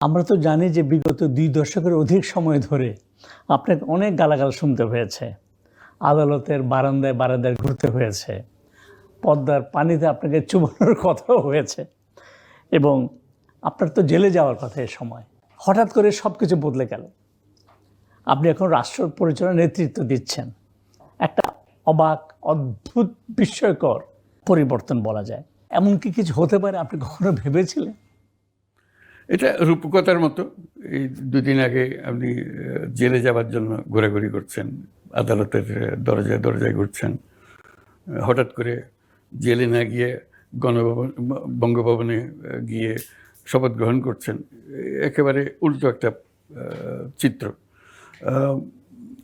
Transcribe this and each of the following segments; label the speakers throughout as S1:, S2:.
S1: আমরা তো জানি যে বিগত দুই দশকের অধিক সময় ধরে আপনাকে অনেক গালাগাল শুনতে হয়েছে। আদালতের বারান্দায় বারান্দায় ঘুরতে হয়েছে। পদ্মার পানিতে আপনাকে চুবানোর কথাও হয়েছে। এবং আপনার তো জেলে যাওয়ার কথা এ সময়। হঠাৎ করে সব কিছু বদলে গেল। আপনি এখন রাষ্ট্র পরিচালনার নেতৃত্ব দিচ্ছেন। একটা অবাক, অদ্ভুত, বিস্ময়কর পরিবর্তন বলা যায়। এমন কি কিছু হতে পারে আপনি কখনো ভেবেছিলেন?
S2: এটা রূপকথার মতো। এই দুদিন আগে আপনি জেলে যাওয়ার জন্য ঘোরাঘুরি করছেন, আদালতের দরজায় দরজায় ঘুরছেন। হঠাৎ করে জেলে না গিয়ে গণভবন বঙ্গভবনে গিয়ে শপথ গ্রহণ করছেন। একেবারে উল্টো একটা চিত্র।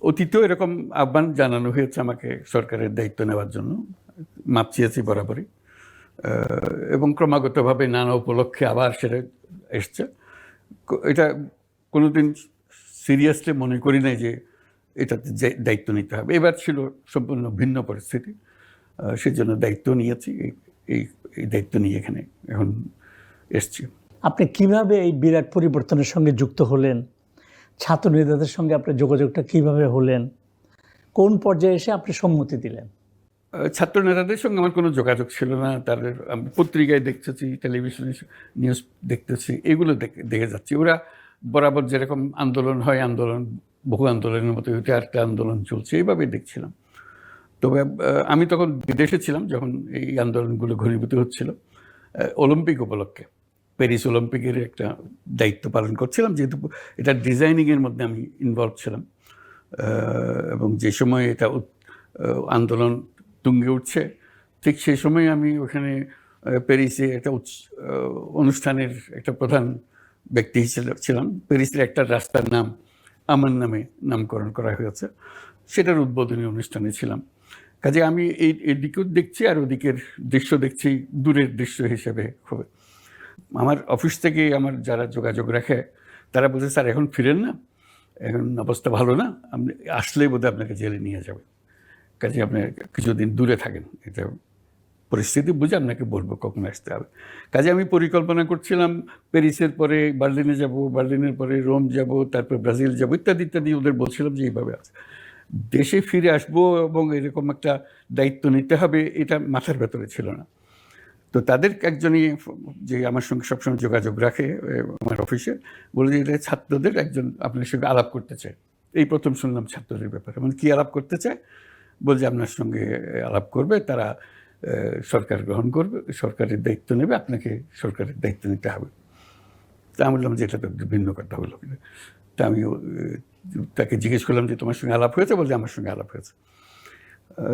S2: অতীতেও এরকম আহ্বান জানানো হয়েছে আমাকে সরকারের দায়িত্ব নেওয়ার জন্য। মাপ বরাবরই। এবং ক্রমাগতভাবে নানা উপলক্ষে আবার সেটা এসছে। এটা কোনো দিন সিরিয়াসলি মনে করি নাই যে এটাতে দায়িত্ব নিতে হবে। এবার ছিল সম্পূর্ণ ভিন্ন পরিস্থিতি। সেজন্য দায়িত্ব নিয়েছি। এই- এই দায়িত্ব নিয়ে এখানে এখন এসছি।
S1: আপনি কীভাবে এই বিরাট পরিবর্তনের সঙ্গে যুক্ত হলেন? ছাত্র নেতাদের সঙ্গে আপনার যোগাযোগটা কীভাবে হলেন? কোন পর্যায়ে এসে আপনি সম্মতি দিলেন?
S2: ছাত্র নেতাদের সঙ্গে আমার কোনো যোগাযোগ ছিল না। তাদের আমি পত্রিকায় দেখতেছি, টেলিভিশনে নিউজ দেখতেছি, এগুলো দেখে যাচ্ছি। ওরা বরাবর যেরকম আন্দোলন হয়, আন্দোলন, বহু আন্দোলনের মতো এটা একটা আন্দোলন চলছে এইভাবেই দেখছিলাম। তবে আমি তখন বিদেশে ছিলাম যখন এই আন্দোলনগুলো ঘনীভূত হচ্ছিল অলিম্পিক উপলক্ষে, প্যারিস অলিম্পিকের একটা দায়িত্ব পালন করছিলাম, যেহেতু এটা ডিজাইনিংয়ের মধ্যে আমি ইনভলভ ছিলাম। এবং যে সময় এটা আন্দোলন তুঙ্গে উঠছে। ঠিক সেই সময় আমি ওখানে প্যারিসে একটা অনুষ্ঠানের একটা প্রধান ব্যক্তি হিসেবে ছিলাম। প্যারিসের একটা রাস্তার নাম আমার নামে নামকরণ করা হয়েছে। সেটার উদ্বোধনী অনুষ্ঠানে ছিলাম। কাজে আমি এই এদিকেও দেখছি আর ওদিকের দৃশ্য দেখছি, দূরের দৃশ্য হিসেবে খুবই আমার অফিস থেকে আমার যারা যোগাযোগ রাখে, তারা বলছে, স্যার, এখন ফিরেন না? এখন অবস্থা ভালো না? আপনি আসলেই বোধহয় আপনাকে জেলে নিয়ে যাবে। কাজে আপনি কিছুদিন দূরে থাকেন। এটা পরিস্থিতি বুঝে আপনাকে বলব কখন আসতে হবে। কাজে আমি পরিকল্পনা করছিলাম, প্যারিসের পরে বার্লিনে যাব, বার্লিনের পরে রোম যাব, তারপর ব্রাজিল যাব, ইত্যাদি ইত্যাদি ওদের বলছিলাম যে এইভাবে আছে। দেশে ফিরে আসব এবং এরকম একটা দায়িত্ব নিতে হবে, এটা মাথার ভেতরে ছিল না। তো তাদের একজনই যে আমার সঙ্গে সবসময় যোগাযোগ রাখে আমার অফিসে, বলে যে এটা ছাত্রদের একজন আপনার সঙ্গে আলাপ করতে চায়। এই প্রথম শুনলাম ছাত্রদের ব্যাপারে। মানে কী আলাপ করতে চায়? বলছে, আপনার সঙ্গে আলাপ করবে, তারা সরকার গ্রহণ করবে, সরকারের দায়িত্ব নেবে, আপনাকে সরকারের দায়িত্ব নিতে হবে। তা আমি বললাম যে এটা তো ভিন্ন কথা হলো। তা আমি তাকে জিজ্ঞেস করলাম যে, তোমার সঙ্গে আলাপ হয়েছে? বলছে, আমার সঙ্গে আলাপ হয়েছে।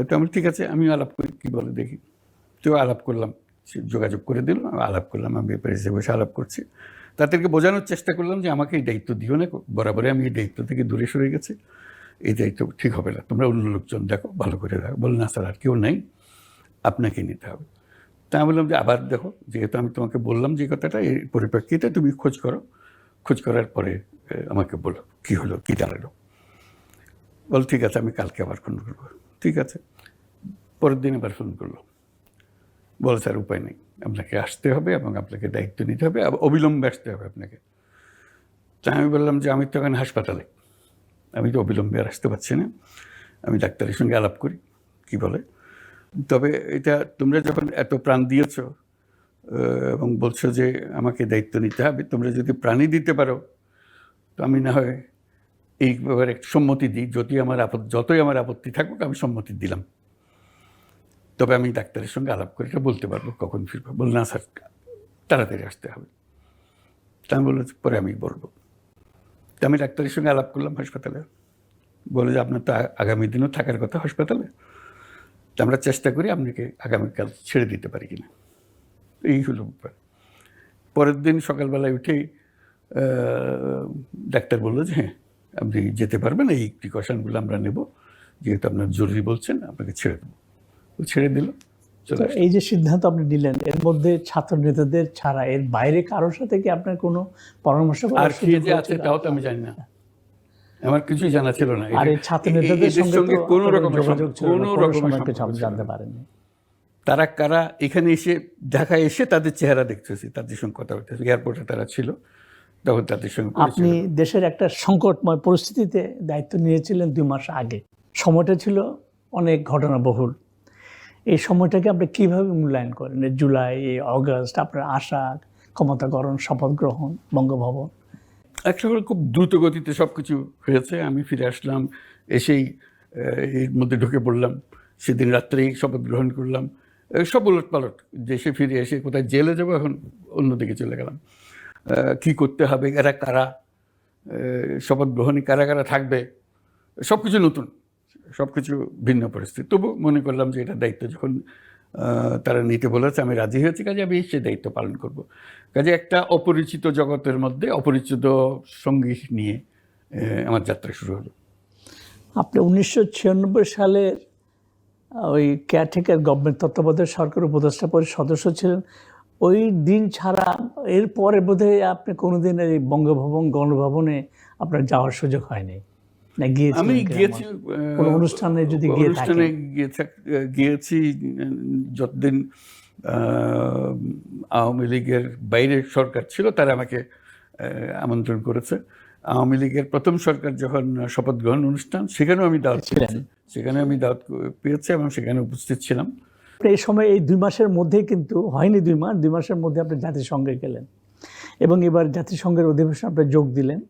S2: তো আমি, ঠিক আছে আমি আলাপ করি, কী বলে দেখি। তো আলাপ করলাম যোগাযোগ করে দিল, আলাপ করলাম, আমি প্যারিসে বসে আলাপ করছি। তাদেরকে বোঝানোর চেষ্টা করলাম যে, আমাকে এই দায়িত্ব দিও না, বরাবরই আমি এই দায়িত্ব থেকে দূরে সরে গেছি। এই দায়িত্ব ঠিক হবে না, তোমরা অন্য লোকজন দেখো, ভালো করে দেখো। বল, না স্যার, আর কেউ নেই আপনাকে নিতে হবে। তা আমি বললাম যে, আবার দেখো, যেহেতু আমি তোমাকে বললাম যে কথাটা এই পরিপ্রেক্ষিতে তুমি খোঁজ করো। খোঁজ করার পরে আমাকে বলো কী হলো, কী দাঁড়াল বল, ঠিক আছে, আমি কালকে আবার ফোন করব। ঠিক আছে। পরের দিন আবার ফোন করল। বল, স্যার, উপায় নেই। আপনাকে আসতে হবে এবং আপনাকে দায়িত্ব নিতে হবে অবিলম্বে আসতে হবে আপনাকে। তা আমি বললাম যে, আমি তো এখন হাসপাতালে। আমি তো অবিলম্বে আর আসতে পারছি না। আমি ডাক্তারের সঙ্গে আলাপ করি, কি বলে? তবে এটা তোমরা যখন এত প্রাণ দিয়েছ এবং বলছো যে আমাকে দায়িত্ব নিতে হবে, তোমরা যদি প্রাণী দিতে পারো, তো আমি না হয় এই ব্যাপারে সম্মতি দিই। যদি আমার আপত্তি যতই আমার আপত্তি থাকুক, আমি সম্মতি দিলাম। তবে আমি ডাক্তারের সঙ্গে আলাপ করে এটা বলতে পারব, কখন ফিরবো। বল, না স্যার, তাড়াতাড়ি আসতে হবে। তা আমি বললাম, পরে আমি বলব। আমি ডাক্তারের সঙ্গে আলাপ করলাম হাসপাতালে। বলে যে আপনার তো আগামী দিনও থাকার কথা হাসপাতালে। তা আমরা চেষ্টা করি আপনাকে আগামীকাল ছেড়ে দিতে পারি কিনা। এই হলো ব্যাপার। পরের দিন সকালবেলায় উঠেই ডাক্তার বলল যে হ্যাঁ আপনি যেতে পারবেন, এই প্রিকশনগুলো আমরা নেব। যেহেতু আপনার জরুরি বলছেন, আপনাকে ছেড়ে দেবো। ছেড়ে দিল।
S1: এই যে সিদ্ধান্ত আপনি নিলেন এর মধ্যে ছাত্র নেতাদের ছাড়া এর বাইরে কারোর সাথে কি আপনার কোনো পরামর্শ
S2: আর কে যে আছে তাও তো আমি জানি না। আমার কিছুই জানা ছিল না।
S1: আর ছাত্র নেতাদের সঙ্গে
S2: কোনো রকমের
S1: যোগাযোগ
S2: কোনো
S1: কিছু আপনি জানতে পারেননি
S2: তারা কারা? এখানে এসে ঢাকায় এসে তাদের চেহারা দেখতেছি তাদের সঙ্গে কথা বলতেছি। এয়ারপোর্টে তারা ছিল তখন তাদের সঙ্গে
S1: আপনি দেশের একটা সংকটময় পরিস্থিতিতে দায়িত্ব নিয়েছিলেন দুই মাস আগে। সময়টা ছিল অনেক ঘটনাবহুল। এই সময়টাকে আপনি কীভাবে মূল্যায়ন করেন জুলাই, এই অগস্ট, আপনার আশা ক্ষমতা গ্রহণ শপথ গ্রহণ, বঙ্গভবন।
S2: একটা খুব দ্রুত গতিতে সব কিছু হয়েছে। আমি ফিরে আসলাম, এসেই এর মধ্যে ঢুকে পড়লাম, সেদিন রাত্রেই শপথ গ্রহণ করলাম। সব উলট পালট দেশে ফিরে এসে কোথায় জেলে যাব এখন অন্যদিকে চলে গেলাম। কি করতে হবে, এরা কারা? শপথ গ্রহণে কারা কারা থাকবে? সব কিছু নতুন। সব কিছু ভিন্ন পরিস্থিতি। তবু মনে করলাম যে এটা দায়িত্ব যখন তারা নিতে বলেছে, আমি রাজি হয়েছি, কাজে আমি সে দায়িত্ব পালন করব। কাজে একটা অপরিচিত জগতের মধ্যে অপরিচিত সঙ্গী নিয়ে আমার যাত্রা শুরু হলো।
S1: আপনি উনিশশো ছিয়ানব্বই সালের ওই কেয়ারটেকার গভর্নমেন্ট তত্ত্বাবধায়ক সরকার উপদেষ্টা পরিষদ সদস্য ছিলেন। ওই দিন ছাড়া এরপরে বোধহয় আপনি কোনোদিন এই বঙ্গভবন, গণভবনে আপনার যাওয়ার সুযোগ হয়নি। না গিয়েছিলেন
S2: আমি গিয়েছি
S1: কোনো অনুষ্ঠানে যদি গিয়ে
S2: অনুষ্ঠানে গিয়েছি যতদিন আওয়ামী লীগের বাইরে সরকার ছিল তারা আমাকে আমন্ত্রণ করেছে। আওয়ামী লীগের প্রথম সরকার যখন শপথ গ্রহণ অনুষ্ঠান সেখানেও আমি দাওয়াত। পেয়েছি। সেখানে আমি দাওয়াত পেয়েছি এবং সেখানে উপস্থিত ছিলাম।
S1: এই সময় এই দুই মাসের মধ্যেই কিন্তু হয়নি দুই মাস দুই মাসের মধ্যে আপনি জাতিসংঘে গেলেন। এবং এবার জাতিসংঘের অধিবেশন আপনি যোগ দিলেন।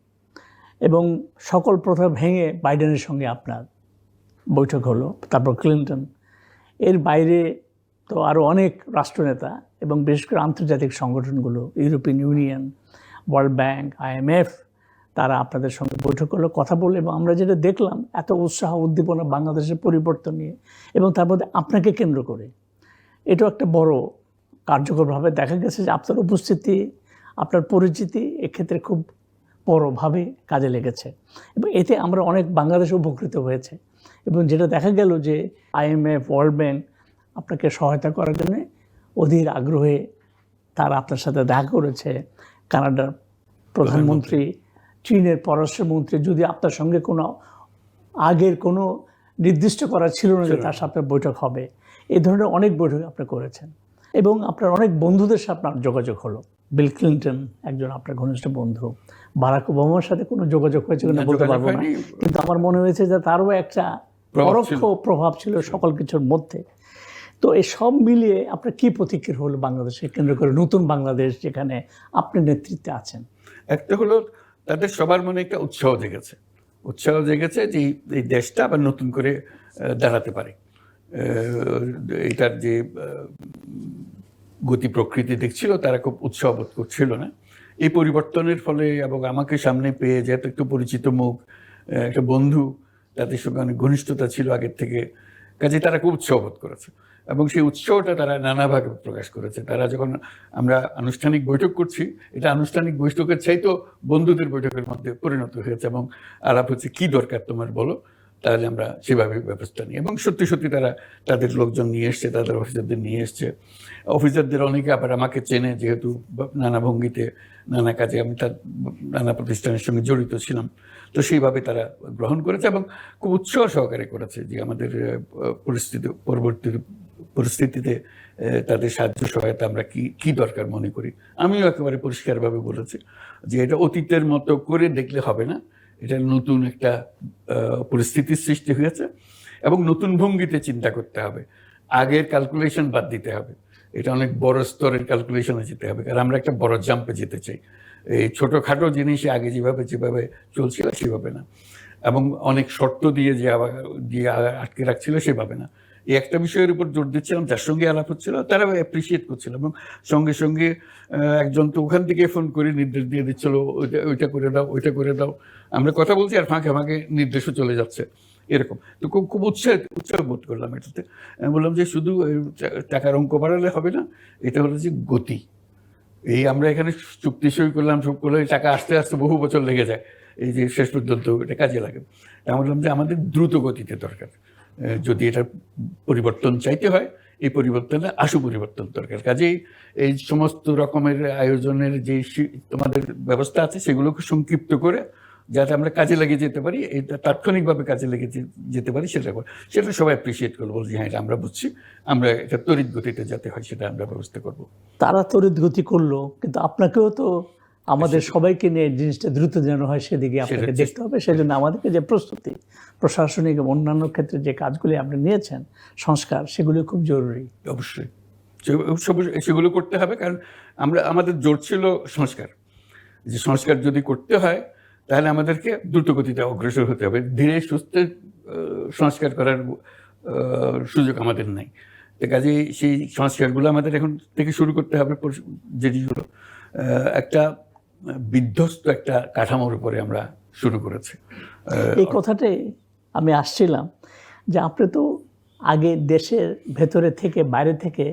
S1: এবং সকল প্রথা ভেঙে বাইডেনের সঙ্গে আপনার বৈঠক হলো, তারপর ক্লিন্টন। এর বাইরে তো আরও অনেক রাষ্ট্রনেতা এবং বিশেষ করে আন্তর্জাতিক সংগঠনগুলো, European Union, World Bank IMF তারা আপনাদের সঙ্গে বৈঠক করল, কথা বলল এবং আমরা যেটা দেখলাম, এত উৎসাহ, উদ্দীপনা বাংলাদেশের পরিবর্তন নিয়ে এবং তার মধ্যে আপনাকে কেন্দ্র করে। এটাও একটা বড় কার্যকরভাবে দেখা গেছে যে আপনার উপস্থিতি, আপনার পরিচিতি এক্ষেত্রে খুব বড়োভাবে কাজে লেগেছে। এবং এতে আমরা অনেক বাংলাদেশ উপকৃত হয়েছে। এবং যেটা দেখা গেল যে আইএমএফ ওয়ার্ল্ড ব্যাংক আপনাকে সহায়তা করার জন্য অধীর আগ্রহে তারা আপনার সাথে দেখা করেছে। কানাডার প্রধানমন্ত্রী চীনের পররাষ্ট্রমন্ত্রী যদি আপনার সঙ্গে কোনো আগের কোনো নির্দিষ্ট করা ছিল না যে তার সাথে বৈঠক হবে। এই ধরনের অনেক বৈঠক আপনি করেছেন। এবং আপনার অনেক বন্ধুদের সাথে আপনার যোগাযোগ হলো। বিল ক্লিন্টন একজন আপনার ঘনিষ্ঠ বন্ধু। বারাক ওবামার সাথে কোনো যোগাযোগ হয়েছে কিনা বলতে পারব না। কিন্তু আমার মনে হয়েছে যে তারও একটা পরোক্ষ। প্রভাব ছিল সকল কিছুর মধ্যে। তো এই সব মিলিয়ে আপনার কি প্রতিক্রিয়া হলো বাংলাদেশে কেন্দ্র করে নতুন বাংলাদেশ যেখানে আপনি নেতৃত্বে আছেন?
S2: একটা হলো তাদের সবার মনে একটা উৎসাহ জেগেছে। উৎসাহ জেগেছে যে এই- দেশটা আবার নতুন করে দাঁড়াতে পারে। এটার যে গতি প্রকৃতি দেখছিল তারা খুব উৎসাহ বোধ করছিল না। এই পরিবর্তনের ফলে এবং আমাকে সামনে পেয়ে যেহেতু একটু পরিচিত মুখ একটা বন্ধু, তাদের সঙ্গে অনেক ঘনিষ্ঠতা ছিল আগের থেকে। কাজে তারা খুব উৎসাহ বোধ করেছে এবং সেই উৎসাহটা তারা নানাভাবে প্রকাশ করেছে। তারা যখন আমরা আনুষ্ঠানিক বৈঠক করছি, এটা আনুষ্ঠানিক বৈঠকের চাইতো বন্ধুদের বৈঠকের মধ্যে পরিণত হয়েছে এবং আলাপ হচ্ছে, কি দরকার তোমার বলো? তাহলে আমরা সেভাবে ব্যবস্থা নিই। এবং সত্যি সত্যি তারা তাদের লোকজন নিয়ে এসছে, তাদের অফিসারদের নিয়ে এসছে। অফিসারদের অনেকে আবার আমাকে চেনে, যেহেতু নানা ভঙ্গিতে, নানা কাজে আমি তার, নানা প্রতিষ্ঠানের সঙ্গে জড়িত ছিলাম। তো সেইভাবে তারা গ্রহণ করেছে এবং খুব উৎসাহ সহকারে করেছে যে আমাদের পরিস্থিতি, পরবর্তী পরিস্থিতিতে তাদের সাহায্য, সহায়তা আমরা কি কি দরকার মনে করি। আমিও একেবারে পরিষ্কারভাবে বলেছি যে এটা অতীতের মতো করে দেখলে হবে না। এটা নতুন একটা পরিস্থিতির সৃষ্টি হয়েছে এবং নতুন ভঙ্গিতে চিন্তা করতে হবে। আগের ক্যালকুলেশন বাদ দিতে হবে। এটা অনেক বড় স্তরের ক্যালকুলেশনে যেতে হবে। কারণ আমরা একটা বড় জাম্পে যেতে চাই। এই ছোটোখাটো জিনিসে আগে যেভাবে যেভাবে চলছিল সেভাবে না। এবং অনেক শর্ত দিয়ে যে দিয়ে আটকে রাখছিল সেভাবে না। এই একটা বিষয়ের উপর জোর দিচ্ছিলাম, যার সঙ্গে আলাপ হচ্ছিল, তারা অ্যাপ্রিসিয়েট করছিল এবং সঙ্গে সঙ্গে একজন তো ওখান থেকে ফোন করে নির্দেশ দিয়ে দিচ্ছিল, ওইটা ওইটা করে দাও, ওইটা করে দাও। আমরা কথা বলছি আর ফাঁকে ফাঁকে নির্দেশও চলে যাচ্ছে, এরকম। তো খুব খুব উৎসাহ উৎসাহ বোধ করলাম এটাতে। বললাম যে শুধু টাকার অঙ্ক বাড়ালে হবে না, এটা হলো যে গতি। এই আমরা এখানে চুক্তি সই করলাম, সব করলে টাকা আসতে আসতে বহু বছর লেগে যায়, এই যে শেষ পর্যন্ত এটা কাজে লাগে। আমি বললাম যে আমাদের দ্রুত গতিতে দরকার। যদি এটা পরিবর্তন চাইতে হয়, এই পরিবর্তনে আশু পরিবর্তন দরকার। কাজেই এই সমস্ত রকমের আয়োজনের যে তোমাদের ব্যবস্থা আছে, সেগুলোকে সংক্ষিপ্ত করে যাতে আমরা কাজে লাগিয়ে যেতে পারি এটা তাৎক্ষণিকভাবে কাজে লেগে যেতে পারি, সেটা সেটা সবাই অ্যাপ্রিসিয়েট করব বলছি হ্যাঁ এটা আমরা বুঝছি, আমরা এটা তড়িৎ গতিতে যাতে হয়, সেটা আমরা ব্যবস্থা করব।
S1: তারা তড়িৎ গতি করল, কিন্তু আপনাকেও তো আমাদের সবাইকে নিয়ে জিনিসটা দ্রুত যেন হয় সেদিকে আপনাকে দেখতে হবে। সেজন্য আমাদেরকে যে প্রস্তুতি প্রশাসনিক এবং অন্যান্য ক্ষেত্রে যে কাজগুলি আপনি নিয়েছেন সংস্কার সেগুলি খুব জরুরি।
S2: অবশ্যই। সেগুলো করতে হবে কারণ আমরা আমাদের জোর ছিল সংস্কার। যে সংস্কার যদি করতে হয় তাহলে আমাদেরকে দ্রুত গতিতে অগ্রসর হতে হবে। ধীরে সুস্থে সংস্কার করার সুযোগ আমাদের নাই। তো কাজে সেই সংস্কারগুলো আমাদের এখন থেকে শুরু করতে হবে। যেটিগুলো একটা বিধ্বস্ত একটা কাঠামোর উপরে আমরা শুরু করেছি।
S1: এই কথাটাই আমি আসছিলাম যে আপনি তো আগে দেশের ভেতরে থেকে বাইরে থেকে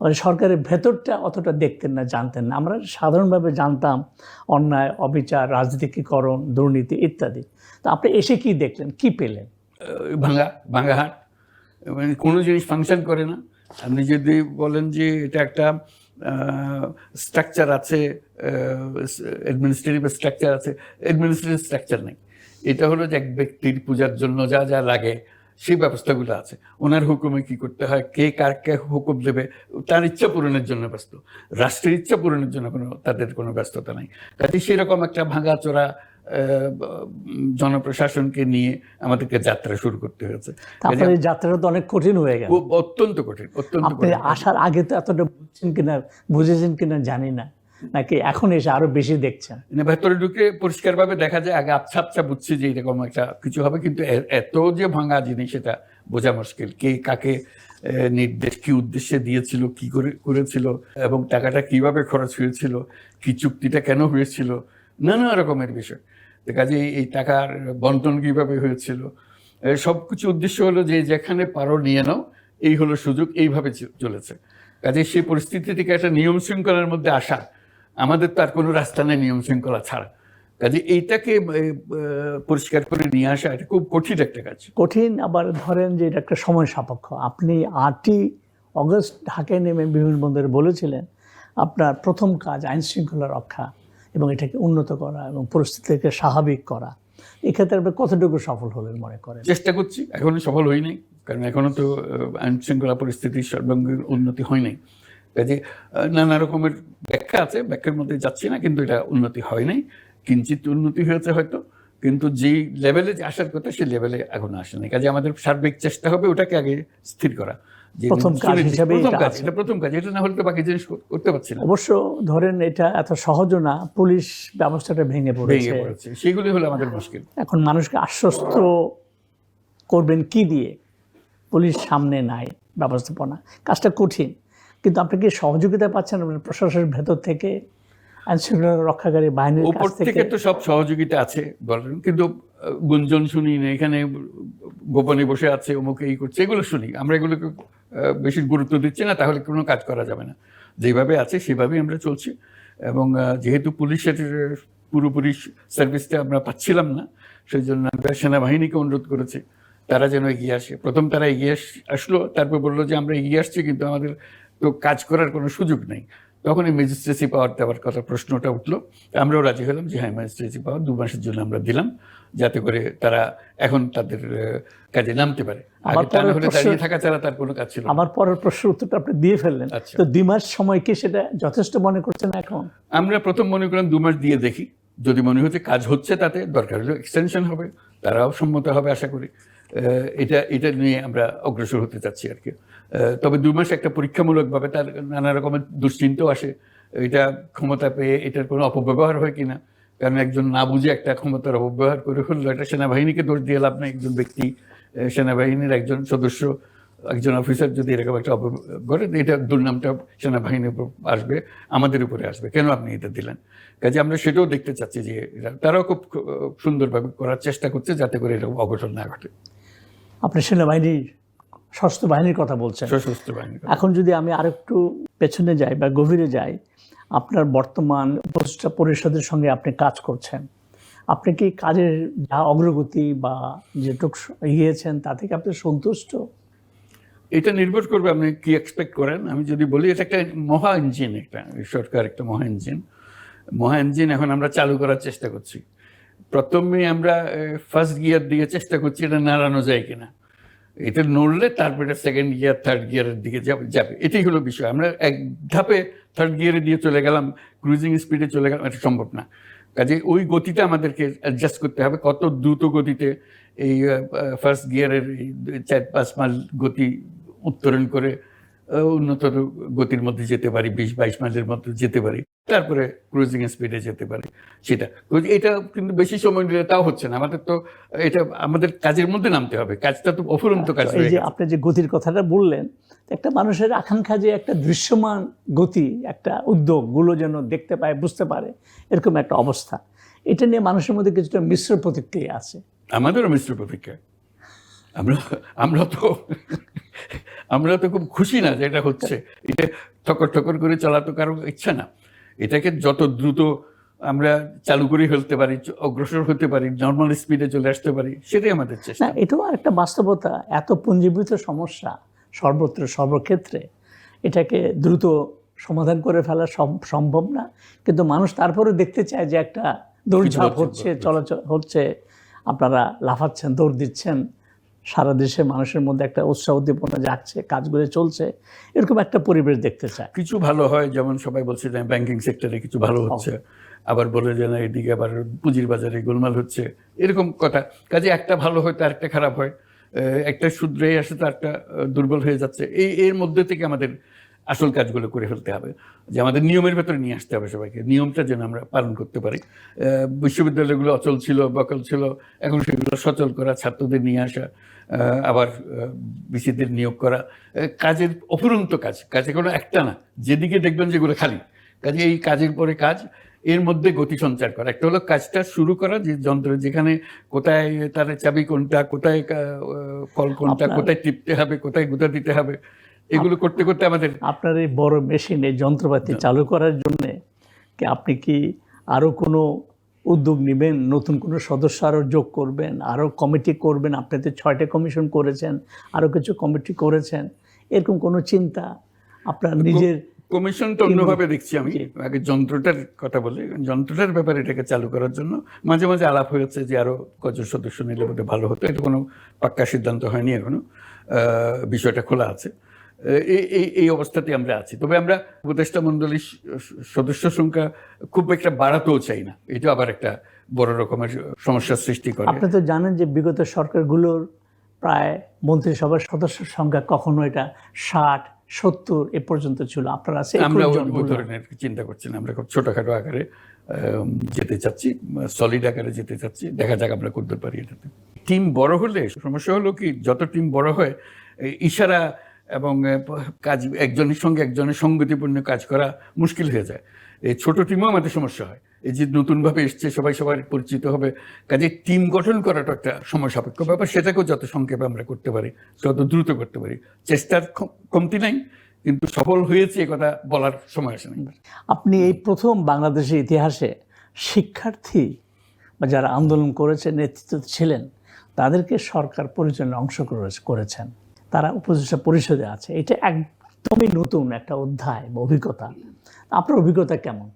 S1: মানে সরকারের ভেতরটা অতটা দেখতেন না জানতেন না। আমরা সাধারণভাবে জানতাম অন্যায় অবিচার রাজনীতিকরণ দুর্নীতি ইত্যাদি। তো আপনি এসে কি দেখলেন? কি পেলেন?
S2: ভাঙা ভাঙা মানে কোনো জিনিস ফাংশন করে না। আপনি যদি বলেন যে এটা একটা স্ট্রাকচার আছে অ্যাডমিনিস্ট্রেটিভ স্ট্রাকচার আছে অ্যাডমিনিস্ট্রেটিভ স্ট্রাকচার নেই। এটা হলো যে এক ব্যক্তির পূজার জন্য যা যা লাগে, সেই ব্যবস্থাগুলো আছে। ওনার হুকুমে কি করতে হয়, কে কারকে হুকুম দেবে, তার ইচ্ছা পূরণের জন্য ব্যস্ত। রাষ্ট্রের ইচ্ছা পূরণের জন্য কোনো, তাদের কোনো ব্যস্ততা নাই। কাজে সেরকম একটা ভাঙাচোরা জনপ্রশাসনকে নিয়ে আমাদেরকে যাত্রা শুরু করতে হয়েছে।
S1: তারপরে যাত্রাটা তো অনেক কঠিন হয়ে গেল।
S2: অত্যন্ত কঠিন অত্যন্ত
S1: আপনি আসার আগে তো এতটা বুঝছেন কিনা বুঝেছেন কিনা জানি না। নাকি এখন এসে আরও বেশি দেখছেন?
S2: মানে ভেতরে ঢুকে পরিষ্কারভাবে দেখা যায় আগে আবছা আবছা বুঝছি যে এরকম একটা কিছু হবে কিন্তু এত যে ভাঙা জিনিস এটা বোঝা মুশকিল। কে কাকে নির্দেশ কি উদ্দেশ্যে দিয়েছিল কি করে করেছিল এবং টাকাটা কীভাবে খরচ হয়েছিল কি চুক্তিটা কেন হয়েছিল নানা রকমের বিষয়। কাজে এই- টাকার বন্টন কীভাবে হয়েছিল। সব কিছু উদ্দেশ্য হলো যে যেখানে পারো নিয়ে নাও, এই হলো সুযোগ, এইভাবে চলেছে। কাজে সেই পরিস্থিতি থেকে একটা নিয়ম শৃঙ্খলার মধ্যে আসা, আমাদের তো আর কোনো রাস্তা নেই নিয়ম শৃঙ্খলা ছাড়া। কাজে এইটাকে পরিষ্কার করে নিয়ে আসা, এটা খুব কঠিন একটা কাজ।
S1: কঠিন, আবার ধরেন যে এটা একটা সময় সাপেক্ষ। আপনি আটই অগস্ট ঢাকায় নেমে বিমানবন্দরে বলেছিলেন, আপনার প্রথম কাজ আইন শৃঙ্খলা রক্ষা। এবং এটাকে উন্নত করা এবং পরিস্থিতিকে স্বাভাবিক করা। এক্ষেত্রে আপনি কতটুকু সফল হলেন মনে করেন?
S2: চেষ্টা করছি। এখনও সফল হই নাই কারণ এখনও তো আইন শৃঙ্খলা পরিস্থিতির সর্বাঙ্গীন উন্নতি হয় নাই কাজে নানা রকমের ব্যাখ্যা আছে, ব্যাখ্যার মধ্যে যাচ্ছি না, কিন্তু এটা উন্নতি হয় নাই কিঞ্চিত উন্নতি হয়েছে হয়তো, কিন্তু যেই লেভেলে যে আসার কথা, সেই লেভেলে এখনও আসে নাই কাজে আমাদের সার্বিক চেষ্টা হবে ওটাকে আগে স্থির করা।
S1: প্রথম কাজ হিসেবে
S2: প্রথম কাজ এটা প্রথম কাজ এটা না হলে তো বাকি জিনিস করতে পারছি না।
S1: অবশ্য ধরেন এটা এত সহজও না পুলিশ ব্যবস্থাটা ভেঙে পড়েছে।
S2: সেগুলি হলো আমাদের মুশকিল।
S1: এখন মানুষকে আশ্বস্ত করবেন কি দিয়ে? পুলিশ সামনে নাই ব্যবস্থাপনা। কাজটা কঠিন কিন্তু আপনি কি সহযোগিতা পাচ্ছেন আপনার প্রশাসনের ভেতর থেকে? আইন রক্ষাকারী বাহিনীর কাছ থেকে
S2: তো সব সহযোগিতা আছে বলেন। কিন্তু গুঞ্জন শুনি না এখানে গোপনে বসে আছে অমুক এই করছে এগুলো শুনি। আমরা এগুলোকে বেশি গুরুত্ব দিচ্ছে না, তাহলে কোনো কাজ করা যাবে না। যেভাবে আছে, সেভাবেই আমরা চলছি। এবং যেহেতু পুলিশের, পুরোপুরি সার্ভিসটা আমরা পাচ্ছিলাম না সেই জন্য আমরা সেনাবাহিনীকে অনুরোধ করেছি, তারা যেন এগিয়ে আসে। প্রথম তারা এগিয়ে আস- আসলো, তারপর বলল যে, আমরা এগিয়ে আসছি, কিন্তু আমাদের তো কাজ করার কোনো সুযোগ নেই। তখন এই ম্যাজিস্ট্রেসি পাওয়ার দেওয়ার কথা, প্রশ্নটা উঠল। আমরাও রাজি হলাম যে হ্যাঁ ম্যাজিস্ট্রেসি পাওয়ার দু মাসের জন্য আমরা দিলাম। যাতে করে তারা এখন তাদের কাজে নামতে পারে।
S1: আমার পরের
S2: দাঁড়িয়ে থাকা ছাড়া তার কোনো কাজ ছিল
S1: আমার পরের প্রশ্নের উত্তরটা আপনি দিয়ে ফেললেন।
S2: আচ্ছা।
S1: তো দুই মাস সময় কি সেটা যথেষ্ট মনে করছেন এখন?
S2: আমরা প্রথম মনে করলাম দু মাস দিয়ে দেখি। যদি মনে হচ্ছে কাজ হচ্ছে তাতে দরকার হলে এক্সটেনশন হবে তারাও সম্মত হবে আশা করি। এটা এটা নিয়ে আমরা অগ্রসর হতে চাচ্ছি আর কি। তবে দু মাস একটা পরীক্ষামূলকভাবে তার নানা রকমের দুশ্চিন্তাও আসে। এটা ক্ষমতা পেয়ে এটার কোনো অপব্যবহার হয় কিনা কারণ একজন না বুঝে একটা ক্ষমতার অপব্যবহার করে ফেলল এটা সেনাবাহিনীকে দোষ দিয়ে লাভ নেই। একজন ব্যক্তি সেনাবাহিনীর একজন সদস্য একজন অফিসার যদি এরকম একটা অপব্যবহার করে এটা দুর্নামটা সেনাবাহিনীর উপর আসবে আমাদের উপরে আসবে। কেন আপনি এটা দিলেন? কাজে আমরা সেটাও দেখতে চাচ্ছি যে এরা- তারাও খুব সুন্দরভাবে করার চেষ্টা করছে যাতে করে এরকম অঘটন না ঘটে।
S1: আপনি সেনাবাহিনীর সশস্ত্র বাহিনীর কথা বলছেন।
S2: সশস্ত্র বাহিনী
S1: এখন যদি আমি আরেকটু পেছনে যাই বা গভীরে যাই আপনার বর্তমান উপদেষ্টা পরিষদের সঙ্গে আপনি কাজ করছেন। আপনি কি কাজের যা অগ্রগতি বা যেটুক এগিয়েছেন তা থেকে আপনি সন্তুষ্ট?
S2: এটা নির্ভর করবে আপনি কি এক্সপেক্ট করেন। আমি যদি বলি, এটা একটা মহা ইঞ্জিন একটা সরকার একটা মহা ইঞ্জিন মহা ইঞ্জিন এখন আমরা চালু করার চেষ্টা করছি। প্রথমে আমরা ফার্স্ট গিয়ার দিয়ে চেষ্টা করছি এটা নাড়ানো যায় কিনা। এটা নড়লে তারপরে সেকেন্ড গিয়ার থার্ড গিয়ারের দিকে যাবে এটাই হলো বিষয়। আমরা এক ধাপে থার্ড গিয়ারে দিয়ে চলে গেলাম ক্রুজিং স্পিডে চলে গেলাম, এটা সম্ভব না। কাজে ওই গতিটা আমাদেরকে অ্যাডজাস্ট করতে হবে, কত দ্রুত গতিতে এই ফার্স্ট গিয়ারের চার পাঁচ মাইল গতি উত্তরণ করে উন্নতর গতির মধ্যে যেতে পারি বিশ বাইশ মাইলের মধ্যে যেতে পারি তারপরে ক্রুজিং স্পিডে যেতে পারি সেটা। এটা কিন্তু বেশি সময় নিলে তাও হচ্ছে না আমাদের তো এটা আমাদের কাজের মধ্যে নামতে হবে কাজটা তো অফুরন্ত কাজ
S1: এই যে আপনি যে গতির কথাটা বললেন একটা মানুষের আকাঙ্ক্ষা যে একটা দৃশ্যমান গতি একটা উদ্যোগগুলো যেন দেখতে পায় বুঝতে পারে এরকম একটা অবস্থা। এটা নিয়ে মানুষের মধ্যে কিছুটা মিশ্র প্রতিক্রিয়া আছে।
S2: আমাদেরও মিশ্র প্রতিক্রিয়া। আমরা আমরা তো আমরা তো খুব খুশি না যে এটা হচ্ছে। এটা ঠকর ঠকর করে চলা তো কারও ইচ্ছা না। এটাকে যত দ্রুত আমরা চালু করে ফেলতে পারি অগ্রসর হতে পারি নর্মাল স্পিডে চলে আসতে পারি সেটাই আমাদের চেষ্টা।
S1: এটাও একটা বাস্তবতা। এত পুঞ্জীভূত সমস্যা সর্বত্র সর্বক্ষেত্রে এটাকে দ্রুত সমাধান করে ফেলা সম- সম্ভব না। কিন্তু মানুষ তারপরে দেখতে চায় যে একটা দৌড়ঝাঁপ
S2: হচ্ছে।
S1: চলাচল হচ্ছে আপনারা লাফাচ্ছেন দৌড় দিচ্ছেন। সারা দেশে মানুষের মধ্যে একটা উৎসাহ উদ্দীপনা যাচ্ছে কাজগুলো চলছে এরকম একটা পরিবেশ দেখতে চায়।
S2: কিছু ভালো হয় যেমন সবাই বলছে যে ব্যাংকিং সেক্টরে কিছু ভালো হচ্ছে আবার বলে যে না এদিকে আবার পুঁজির বাজারে গোলমাল হচ্ছে এরকম কথা কাজে একটা ভালো হয় তার একটা খারাপ হয় একটা শুধরে আসে তার একটা দুর্বল হয়ে যাচ্ছে। এই এর মধ্যে থেকে আমাদের আসল কাজগুলো করে ফেলতে হবে যে আমাদের নিয়মের ভেতরে নিয়ে আসতে হবে সবাইকে। নিয়মটা যেন আমরা পালন করতে পারি। বিশ্ববিদ্যালয়গুলো অচল ছিল বকল ছিল এখন সেগুলো সচল করা ছাত্রদের নিয়ে আসা আবার বিসিদের নিয়োগ করা কাজের অফুরন্ত কাজ। কাজে কোনো একটা না যেদিকে দেখবেন যেগুলো খালি। কাজে এই কাজের পরে কাজ এর মধ্যে গতি সঞ্চার করা। একটা হলো কাজটা শুরু করা যে যন্ত্র যেখানে কোথায় তার চাবি কোনটা কোথায় কল কোনটা কোথায় টিপতে হবে কোথায় গুঁতা দিতে হবে এগুলো করতে করতে আমাদের
S1: আপনার এই বড় মেশিন যন্ত্রপাতি চালু করার জন্যে কি আপনি কি আরও কোনো উদ্যোগ নেবেন? নতুন কোনো সদস্য আরও যোগ করবেন? আরও কমিটি করবেন? আপনি তো ছয়টা কমিশন করেছেন আরও কিছু কমিটি করেছেন এরকম কোনো চিন্তা আপনার নিজের
S2: কমিশনটা অন্যভাবে দেখছি আমি। আগে যন্ত্রটার কথা বলি। যন্ত্রটার ব্যাপারে এটাকে চালু করার জন্য মাঝে মাঝে আলাপ হয়েছে যে আরও কজন সদস্য নিলে বোধহয় ভালো হতো। এটা কোনো পাক্কা সিদ্ধান্ত হয়নি এখনও। আহ, বিষয়টা খোলা আছে। এই এই অবস্থাতে আমরা আছি। তবে আমরা উপদেষ্টা মণ্ডলীর সদস্য সংখ্যা খুব একটা বাড়াতেও চাই না। এটা আবার একটা বড় রকমের সমস্যার সৃষ্টি করে।
S1: আপনি তো জানেন যে বিগত সরকারগুলোর প্রায় মন্ত্রিসভার সদস্যের সংখ্যা কখনো এটা ষাট সত্তর এ পর্যন্ত ছিল। আপনার আছে
S2: আমরা ওই-। ধরনের চিন্তা করছি না। আমরা খুব ছোটখাটো আকারে যেতে চাচ্ছি সলিড আকারে যেতে চাচ্ছি। দেখা যাক আমরা করতে পারি এটাতে। টিম বড় হলে সমস্যা হলো কি যত টিম বড় হয় ইশারা এবং কাজ, একজনের সঙ্গে একজনের সঙ্গতিপূর্ণ কাজ করা মুশকিল হয়ে যায়। এই ছোট টিমও আমাদের সমস্যা হয়। এই যে নতুনভাবে এসছে, সবাই সবার পরিচিত হবে। কাজে টিম গঠন করাটা একটা সময় সাপেক্ষ ব্যাপার। সেটাকেও যত সংক্ষেপে আমরা করতে পারি যত দ্রুত করতে পারি। চেষ্টার কমতি নাই, কিন্তু সফল হয়েছে এ কথা বলার সময় আসে নাই।
S1: আপনি এই প্রথম বাংলাদেশের ইতিহাসে শিক্ষার্থী বা যারা আন্দোলন করেছে, নেতৃত্ব ছিলেন, তাদেরকে সরকার পরিচালনায় অংশ করে- করেছেন। তারা উপদেষ্টা পরিষদে আছে। এটা একদমই নতুন একটা অধ্যায় বা অভিজ্ঞতা। আপনার অভিজ্ঞতা কেমন?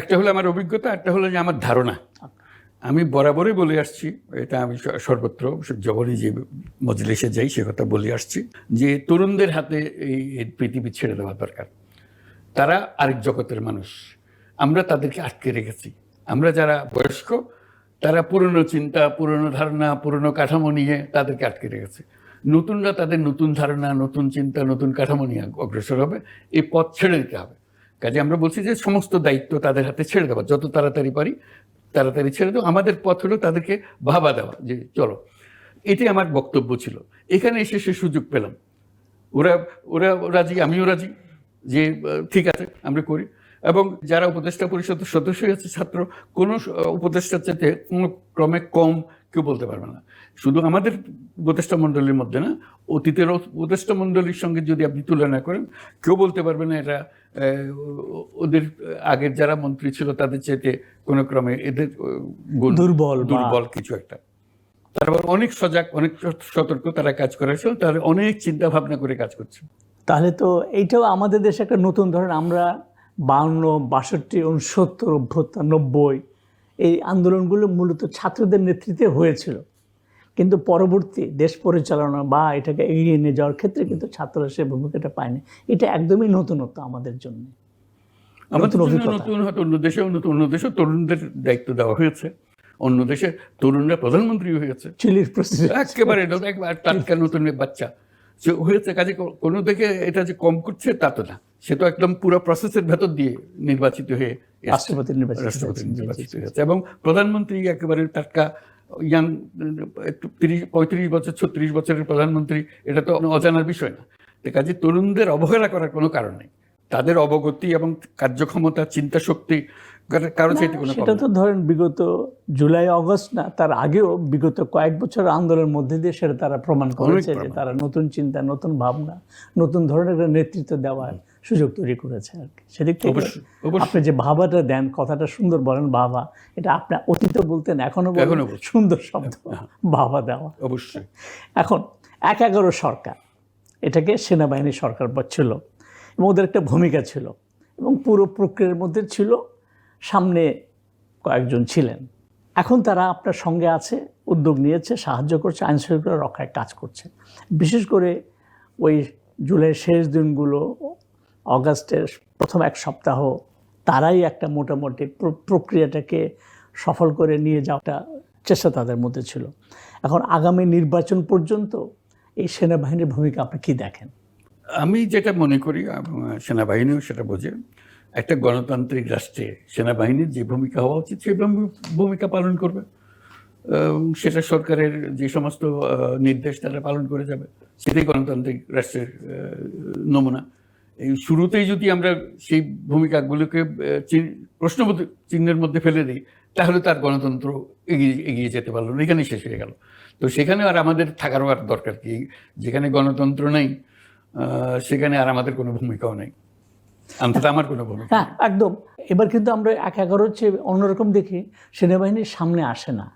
S2: একটা হলো আমার অভিজ্ঞতা একটা হলো যে আমার ধারণা। আমি বরাবরই বলে আসছি এটা আমি সর্বত্র যখনই যে মজলিসে যাই সে কথা বলে আসছি যে তরুণদের হাতে এই এই পৃথিবী ছেড়ে দেওয়া দরকার। তারা আরেক জগতের মানুষ। আমরা তাদেরকে আটকে রেখেছি। আমরা যারা বয়স্ক তারা পুরনো চিন্তা পুরনো ধারণা পুরনো কাঠামো নিয়ে তাদেরকে আটকে রেখেছে। নতুনরা তাদের নতুন ধারণা, নতুন চিন্তা, নতুন কাঠামো নিয়ে অগ্রসর হবে। এই পথ ছেড়ে দিতে হবে। কাজে আমরা বলছি যে সমস্ত দায়িত্ব তাদের হাতে ছেড়ে দেওয়া। যত তাড়াতাড়ি পারি, তাড়াতাড়ি ছেড়ে দেওয়া। আমাদের পথ হলো তাদেরকে ভাবা দেওয়া যে চলো। এটি আমার বক্তব্য ছিল। এখানে এসে সে সুযোগ পেলাম। ওরা ওরা রাজি, আমিও রাজি যে ঠিক আছে, আমরা করি। এবং যারা উপদেষ্টা পরিষদের সদস্য আছে, ছাত্র, কোনো উপদেষ্টার চাইতে কোনো ক্রমে কম কেউ বলতে পারবে না। শুধু আমাদের উপদেষ্টা মণ্ডলীর মধ্যে না অতীতের উপদেষ্টা মণ্ডলীর সঙ্গে যদি আপনি তুলনা করেন কেউ বলতে পারবে না এটা ওদের আগের যারা মন্ত্রী ছিল তাদের চাইতে কোনো ক্রমে এদের
S1: দুর্বল
S2: দুর্বল কিছু একটা। তারা আবার অনেক সজাগ অনেক সতর্ক তারা কাজ করেছে তারা অনেক চিন্তা ভাবনা করে কাজ করছে।
S1: তাহলে তো এইটাও আমাদের দেশে একটা নতুন ধরেন আমরা বাউন্ন বাষট্টি উনসত্তর অভ্যুত্থান নব্বই এই আন্দোলনগুলো মূলত ছাত্রদের নেতৃত্বে হয়েছিল। কিন্তু পরবর্তী দেশ পরিচালনা বা এটাকে এগিয়ে নিয়ে যাওয়ার ক্ষেত্রে কিন্তু ছাত্ররা সে ভূমিকাটা পায়নি। এটা একদমই নতুনত্ব আমাদের জন্য। নতুন
S2: নতুন হয়তো অন্য দেশে নতুন অন্য দেশে তরুণদের দায়িত্ব দেওয়া হয়েছে। অন্য দেশে তরুণরা প্রধানমন্ত্রী হয়েছে।
S1: চিলির প্রেসিডেন্ট
S2: একেবারে একবার টাটকা নতুন বাচ্চা। হয়েছে কাজে কোনো দেখে এটা যে কম করছে তা তো না। সে তো একদম পুরো প্রসেসের ভেতর দিয়ে নির্বাচিত হয়ে
S1: রাষ্ট্রপতি নির্বাচিত
S2: রাষ্ট্রপতি। হয়েছে। এবং প্রধানমন্ত্রী একেবারে টাটকা ইয়াং একটু তিরিশ পঁয়ত্রিশ বছর ছত্রিশ বছরের প্রধানমন্ত্রী এটা তো অজানার বিষয় না। কাজে তরুণদের অবহেলা করার কোনো কারণ নেই। তাদের অবগতি এবং কার্যক্ষমতা চিন্তা শক্তি কারো- কারও কোনো
S1: সেটা তো ধরেন বিগত জুলাই আগস্ট না তার আগেও বিগত কয়েক বছর আন্দোলনের মধ্যে দিয়ে সেটা তারা প্রমাণ করেছে যে তারা নতুন চিন্তা নতুন ভাবনা নতুন ধরনের একটা নেতৃত্ব দেওয়ার সুযোগ তৈরি করেছে আর কি। সেদিক থেকে। আপনি যে ভাবাটা দেন কথাটা সুন্দর বলেন বাবা এটা আপনার অতীত বলতেন
S2: এখনও
S1: সুন্দর শব্দ বাবা দেওয়া।
S2: অবশ্যই।
S1: এখন এক এগারো সরকার এটাকে সেনাবাহিনী সরকার ছিল এবং ওদের একটা ভূমিকা ছিল এবং পুরো প্রক্রিয়ার মধ্যে ছিল সামনে কয়েকজন ছিলেন। এখন তারা আপনার সঙ্গে আছে, উদ্যোগ নিয়েছে, সাহায্য করছে আইন শৃঙ্খলা রক্ষায় কাজ করছে। বিশেষ করে ওই জুলাইয়ের শেষ দিনগুলো, অগাস্টের প্রথম এক সপ্তাহ, তারাই একটা মোটামুটি প্র- প্রক্রিয়াটাকে সফল করে নিয়ে যাওয়াটা চেষ্টা তাদের মধ্যে ছিল। এখন আগামী নির্বাচন পর্যন্ত এই সেনাবাহিনীর ভূমিকা আপনি কি দেখেন?
S2: আমি যেটা মনে করি সেনাবাহিনীও সেটা বোঝে। একটা গণতান্ত্রিক রাষ্ট্রে সেনাবাহিনীর যে ভূমিকা হওয়া উচিত, সেই ভূমিকা পালন করবে। সেটা সরকারের যে সমস্ত নির্দেশ তারা পালন করে যাবে। সেটাই গণতান্ত্রিক রাষ্ট্রের নমুনা। এই শুরুতেই যদি আমরা সেই ভূমিকাগুলোকে চি- চিহ্নের মধ্যে ফেলে দিই, তাহলে তার গণতন্ত্র এগিয়ে এগিয়ে যেতে পারল না। এখানেই শেষ হয়ে গেল। তো সেখানে আর আমাদের থাকারও আর দরকার কি? যেখানে গণতন্ত্র নেই সেখানে আর আমাদের কোনো ভূমিকাও নেই। অন্তত আমার কোনো ভূমিকা
S1: হ্যাঁ একদম। এবার কিন্তু আমরা এক এগারো হচ্ছে অন্যরকম দেখি সেনাবাহিনীর সামনে আসে না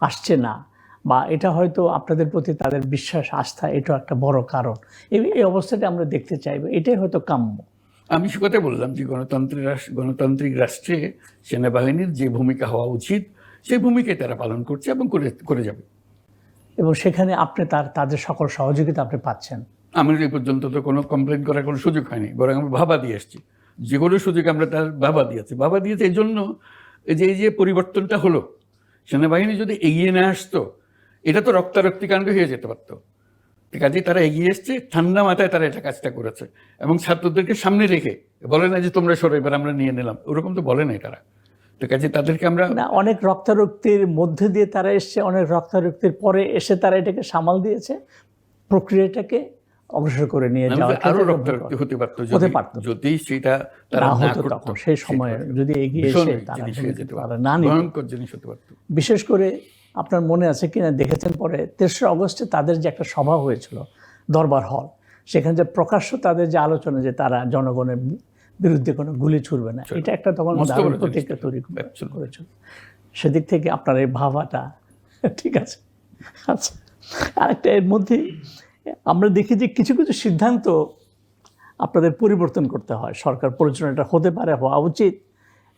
S1: আসছে না বা এটা হয়তো আপনাদের প্রতি তাদের বিশ্বাস আস্থা এটা একটা বড় কারণ। এই এই অবস্থাটা আমরা দেখতে চাইব এটাই হয়তো কাম্য।
S2: আমি সে কথা বললাম যে গণতন্ত্রের রাষ্ট্র- গণতান্ত্রিক রাষ্ট্রে সেনাবাহিনীর যে ভূমিকা হওয়া উচিত সেই ভূমিকাই তারা পালন করছে এবং করে করে যাবে।
S1: এবং সেখানে আপনি তার তাদের সকল সহযোগিতা আপনি পাচ্ছেন।
S2: আমার এই পর্যন্ত তো কোনো কমপ্লেন করার কোনো সুযোগ হয়নি বরং আমরা ভাবা দিয়ে এসেছি। যে কোনো সুযোগ আমরা তার ভাবা দিয়েছি। ভাবা দিয়েছে এই জন্য এই যে এই যে পরিবর্তনটা হলো, সেনাবাহিনী যদি এগিয়ে না আসতো, এটা তো রক্তারক্তি কাণ্ড হয়ে যেতে পারতো। কাজে তারা এগিয়ে এসছে, ঠান্ডা মাথায় তারা এটা কাজটা করেছে। এবং ছাত্রদেরকে সামনে রেখে, বলে না যে তোমরা সরে, এবার আমরা নিয়ে নিলাম। ওরকম তো বলে নাই তারা। তো কাজে তাদেরকে আমরা
S1: না, অনেক রক্তারক্তির মধ্যে দিয়ে তারা এসছে, অনেক রক্তারক্তির পরে এসে তারা এটাকে সামাল দিয়েছে, প্রক্রিয়াটাকে অগ্রসর করে নিয়ে যাওয়ার আরও
S2: রক্তারক্তি হতে পারতো
S1: হতে
S2: যদি যদি সেটা তারা
S1: না হতো তখন সেই সময়ে যদি এগিয়ে এসে তারা
S2: জিনিস
S1: না
S2: ভয়ঙ্কর হতে পারতো।
S1: বিশেষ করে আপনার মনে আছে কিনা দেখেছেন পরে তেসরা অগস্টে তাদের যে একটা সভা হয়েছিল দরবার হল সেখানে যে প্রকাশ্য তাদের যে আলোচনা যে তারা জনগণের বিরুদ্ধে কোনো গুলি ছুড়বে না এটা একটা তখন দারুণ প্রতিক্রিয়া তৈরি করেছিল। সেদিক থেকে আপনার এই ভাবাটা ঠিক আছে? আচ্ছা আরেকটা এর মধ্যে আমরা দেখি যে কিছু কিছু সিদ্ধান্ত আপনাদের পরিবর্তন করতে হয়। সরকার পরিচালনাটা হতে পারে, হওয়া উচিত।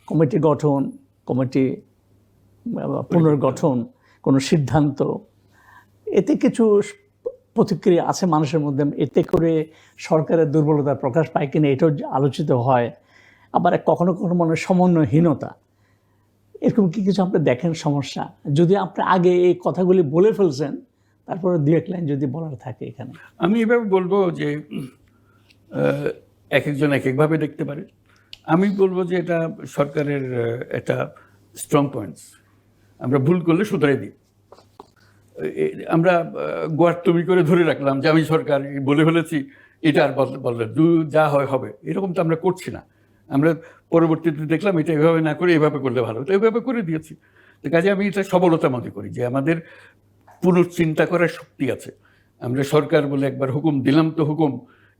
S1: কমিটি গঠন, কমিটি পুনর্গঠন, কোনো সিদ্ধান্ত। এতে কিছু প্রতিক্রিয়া আছে মানুষের মধ্যে। এতে করে সরকারের দুর্বলতা প্রকাশ পায় কিনা এটাও আলোচিত হয়। আবার কখনো কখনো মনে সমন্বয়হীনতা। এরকম কি কিছু আপনি দেখেন সমস্যা? যদি আপনি আগে এই কথাগুলি বলে ফেলছেন তারপরে দু এক লাইন যদি বলার থাকে এখানে।
S2: আমি এভাবে বলব যে এক একজন এক একভাবে দেখতে পারে। আমি বলব যে এটা সরকারের একটা স্ট্রং পয়েন্টস আমরা ভুল করলে শুধরাই দিই। আমরা আহ, গোয়ার তুমি করে ধরে রাখলাম যে আমি সরকার বলে ফেলেছি এটা আর বদলে দু যা হয় হবে। এরকম তো আমরা করছি না। আমরা পরবর্তীতে দেখলাম এটা এভাবে না করে এভাবে করলে ভালো। তো এভাবে করে দিয়েছি। তো কাজে আমি এটা সবলতা মনে করি যে আমাদের পুনশ্চিন্তা করার শক্তি আছে। আমরা সরকার বলে একবার হুকুম দিলাম তো হুকুম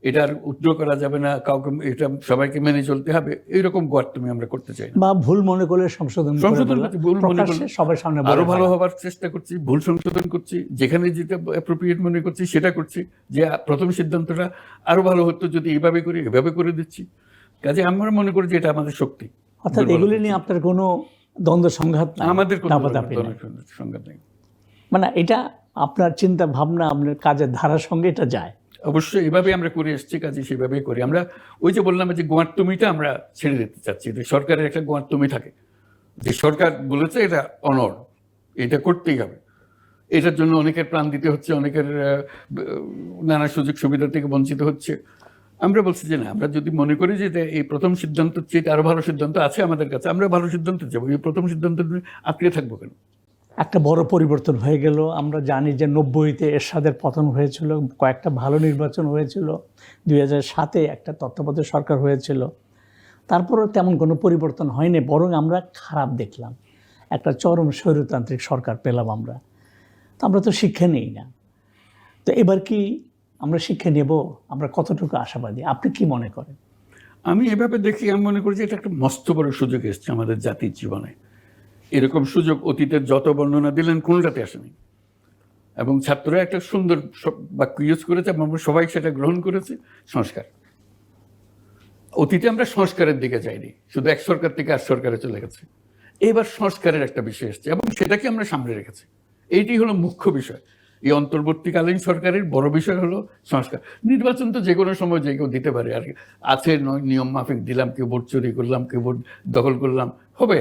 S2: এটা আর উদ্র করা যাবে না কাউকে এটা সবাইকে মেনে চলতে হবে এইরকম গোয়ার তুমি আমরা করতে চাই
S1: বা ভুল মনে করলে সংশোধন
S2: সংশোধন ভুল মনে করলে-
S1: সবার সামনে
S2: আরও ভালো হবার চেষ্টা করছি ভুল সংশোধন করছি যেখানে যেটা অ্যাপ্রোপ্রিয়েট মনে করছি সেটা করছি যে প্রথম সিদ্ধান্তটা আরও ভালো হতো যদি এভাবে করি এভাবে করে দিচ্ছি। কাজে আমরা মনে করি যে এটা আমাদের শক্তি।
S1: অর্থাৎ এগুলি নিয়ে আপনার কোনো দ্বন্দ্ব সংঘাত
S2: আমাদের কোনো সংঘাত নেই।
S1: মানে এটা আপনার চিন্তা ভাবনা, আপনার কাজের ধারার সঙ্গে এটা যায়।
S2: অবশ্যই এভাবে আমরা করে এসেছি, কাজে সেভাবেই করি। আমরা ওই যে বললাম যে গোয়ার্তমিটা আমরা ছেড়ে দিতে চাচ্ছি, যে সরকারের একটা গোয়ার্তমি থাকে। যে সরকার বলেছে এটা অনর এটা করতেই হবে। এটার জন্য অনেকের প্রাণ দিতে হচ্ছে, অনেকের নানা সুযোগ সুবিধা থেকে বঞ্চিত হচ্ছে। আমরা বলছি যে না, আমরা যদি মনে করি যে এই প্রথম সিদ্ধান্ত চেয়ে আরও ভালো সিদ্ধান্ত আছে আমাদের কাছে, আমরা ভালো সিদ্ধান্ত যাব। এই প্রথম সিদ্ধান্ত আঁকড়ে থাকব কেন?
S1: একটা বড় পরিবর্তন হয়ে গেল। আমরা জানি যে নব্বইতে এরশাদের পতন হয়েছিল, কয়েকটা ভালো নির্বাচন হয়েছিল। দুই হাজার সাতে একটা তত্ত্বাবধায়ক সরকার হয়েছিল। তারপরেও তেমন কোনো পরিবর্তন হয়নি, বরং আমরা খারাপ দেখলাম। একটা চরম স্বৈরতান্ত্রিক সরকার পেলাম আমরা। তো আমরা তো শিক্ষা নেই না। তো এবার কি আমরা শিক্ষা নেব? আমরা কতটুকু আশাবাদী? আপনি কি মনে করেন?
S2: আমি এভাবে দেখি আমি মনে করি যে এটা একটা মস্ত বড় সুযোগ এসছে আমাদের জাতির জীবনে। এরকম সুযোগ অতীতের যত বর্ণনা দিলেন কোনটাতে আসেনি? এবং ছাত্ররা একটা সুন্দর বাক্য ইউজ করেছে এবং সবাই সেটা গ্রহণ করেছে, সংস্কার। অতীতে আমরা সংস্কারের দিকে যাইনি, শুধু এক সরকার থেকে আর সরকারে চলে গেছে। এবার সংস্কারের একটা বিষয় এসছে এবং সেটাকে আমরা সামনে রেখেছি। এইটি হলো মুখ্য বিষয়। এই অন্তর্বর্তীকালীন সরকারের বড় বিষয় হলো সংস্কার। নির্বাচন তো যে কোনো সময় যে কেউ দিতে পারে আর আছে নয়, নিয়ম মাফিক দিলাম, কেউ ভোট চুরি করলাম, কেউ ভোট দখল করলাম হবে।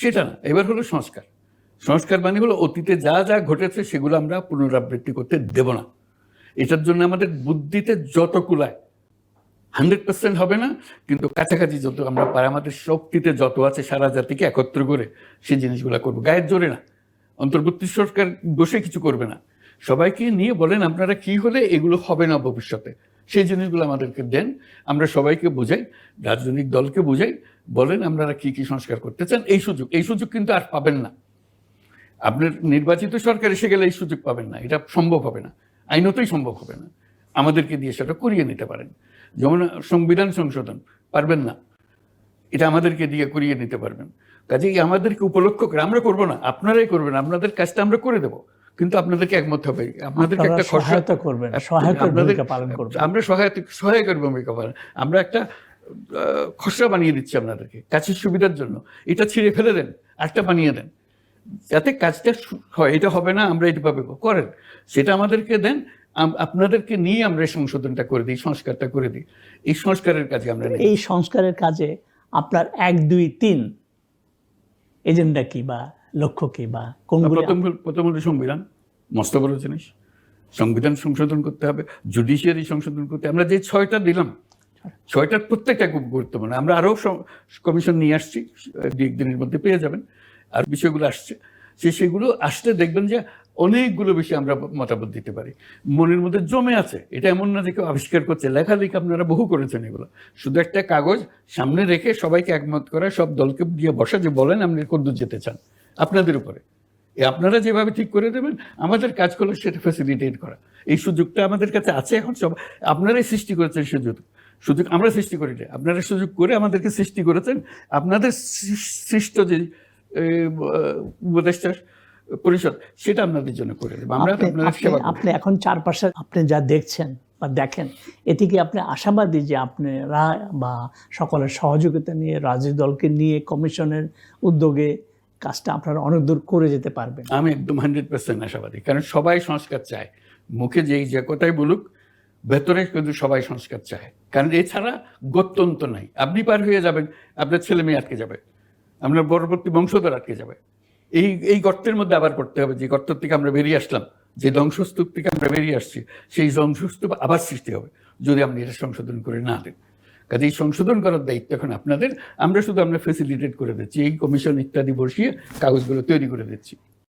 S2: সেটা না, এবার হলো সংস্কার। সংস্কার মানে হলো অতীতে যা যা ঘটেছে সেগুলো আমরা পুনরাবৃত্তি করতে দেব না। এটার জন্য আমাদের বুদ্ধিতে যত কুলায়, হান্ড্রেড পার্সেন্ট হবে না, কিন্তু কাছাকাছি যত আমরা পারি, আমাদের শক্তিতে যত আছে সারা জাতিকে একত্র করে সেই জিনিসগুলো করব। গায়ের জোরে না, অন্তর্বর্তী সরকার বসে কিছু করবে না। সবাইকে নিয়ে বলেন আপনারা কি হলে এগুলো হবে না ভবিষ্যতে। সেই জিনিসগুলো আমাদেরকে দেন, আমরা সবাইকে বোঝাই, রাজনৈতিক দলকে বোঝাই বলেন আপনারা কি কি সংস্কার করতে চান এই সুযোগ এই সুযোগ কিন্তু আর পাবেন না। আপনার নির্বাচিত সরকার এসে গেলে এই সুযোগ পাবেন না এটা সম্ভব হবে না আইনতই সম্ভব হবে না। আমাদেরকে দিয়ে সেটা করিয়ে নিতে পারেন। যেমন সংবিধান সংশোধন পারবেন না। এটা আমাদেরকে দিয়ে করিয়ে নিতে পারবেন। কাজেই আমাদেরকে উপলক্ষ করে আমরা করব না আপনারাই করবেন আপনাদের কাজটা আমরা করে দেবো। কিন্তু আপনাদেরকে একমত হবে আপনাদেরকে একটা
S1: সহায়তা করবেন সহায়তার
S2: আপনাদের-
S1: ভূমিকা পালন করবেন।
S2: আমরা সহায়তা সহায়কের ভূমিকা পালন। আমরা একটা খসড়া বানিয়ে দিচ্ছি আপনাদেরকে কাছের সুবিধার জন্য। এটা ছিঁড়ে ফেলে দেন একটা বানিয়ে দেন। যাতে কাজটা হয় এটা হবে না আমরা এইভাবে করেন সেটা আমাদেরকে দেন আপনাদেরকে নিয়ে আমরা এই সংশোধনটা করে দিই সংস্কারটা করে দিই। এই সংস্কারের কাজে আমরা
S1: এই সংস্কারের কাজে আপনার এক দুই তিন এজেন্ডা কি বা লক্ষ্য কি বা
S2: প্রথম প্রথম হলো সংবিধান মস্ত বড় জিনিস। সংবিধান সংশোধন করতে হবে জুডিশিয়ারি সংশোধন করতে আমরা যে ছয়টা দিলাম ছয়টার প্রত্যেকটা খুব গুরুত্বপূর্ণ। আমরা আরও কমিশন নিয়ে আসছি, দু, একদিনের মধ্যে পেয়ে যাবেন। আর বিষয়গুলো আসছে, সে সেগুলো আসতে দেখবেন যে অনেকগুলো বিষয় আমরা মতামত দিতে পারি। মনের মধ্যে জমে আছে, এটা এমন না যে কেউ আবিষ্কার করছে, লেখালেখি আপনারা বহু করেছেন এগুলো। শুধু একটা কাগজ সামনে রেখে সবাইকে একমত করা সব দলকে দিয়ে বসা, যে বলেন আপনি কদ্দূর যেতে চান, আপনাদের উপরে। এ আপনারা যেভাবে ঠিক করে দেবেন, আমাদের কাজ করলে সেটা ফ্যাসিলিটেট করা। এই সুযোগটা আমাদের কাছে আছে এখন, সব আপনারাই সৃষ্টি করেছেন সুযোগ। সুযোগ আমরা সৃষ্টি করি না আপনারা সুযোগ করে আমাদেরকে সৃষ্টি করেছেন। আপনাদের সৃষ্ট যে এ, আহ, উপদেষ্টা পরিষদ সেটা আপনাদের জন্য করে দেবো। আমরা
S1: আপনি- এখন চারপাশে আপনি যা দেখছেন বা দেখেন এতে কি আপনি আশাবাদী যে আপনারা বা সকলের সহযোগিতা নিয়ে রাজনৈতিক দলকে নিয়ে কমিশনের উদ্যোগে কাজটা আপনারা অনেক দূর করে যেতে পারবেন?
S2: আমি একদম হান্ড্রেড পার্সেন্ট আশাবাদী। কারণ সবাই সংস্কার চায়। মুখে যেই যে কথাই বলুক ভেতরে কিন্তু সবাই সংস্কার চায়। কারণ এছাড়া গত্যন্ত নাই। আপনি পার হয়ে যাবেন, আপনার ছেলে মেয়ে আটকে যাবে, আপনার পরবর্তী বংশধর আটকে যাবে। এই এই গর্তের মধ্যে আবার পড়তে হবে, যে গর্ত থেকে আমরা বেরিয়ে আসলাম, যে ধ্বংসস্তূপ থেকে আমরা বেরিয়ে আসছি, সেই ধ্বংসস্তূপ আবার সৃষ্টি হবে, যদি আপনি এটা সংশোধন করে না দেন। কাজে এই সংশোধন করার দায়িত্ব এখন আপনাদের, আমরা শুধু আমরা ফেসিলিটেট করে দিচ্ছি, এই কমিশন ইত্যাদি বসিয়ে কাগজগুলো তৈরি করে দিচ্ছি।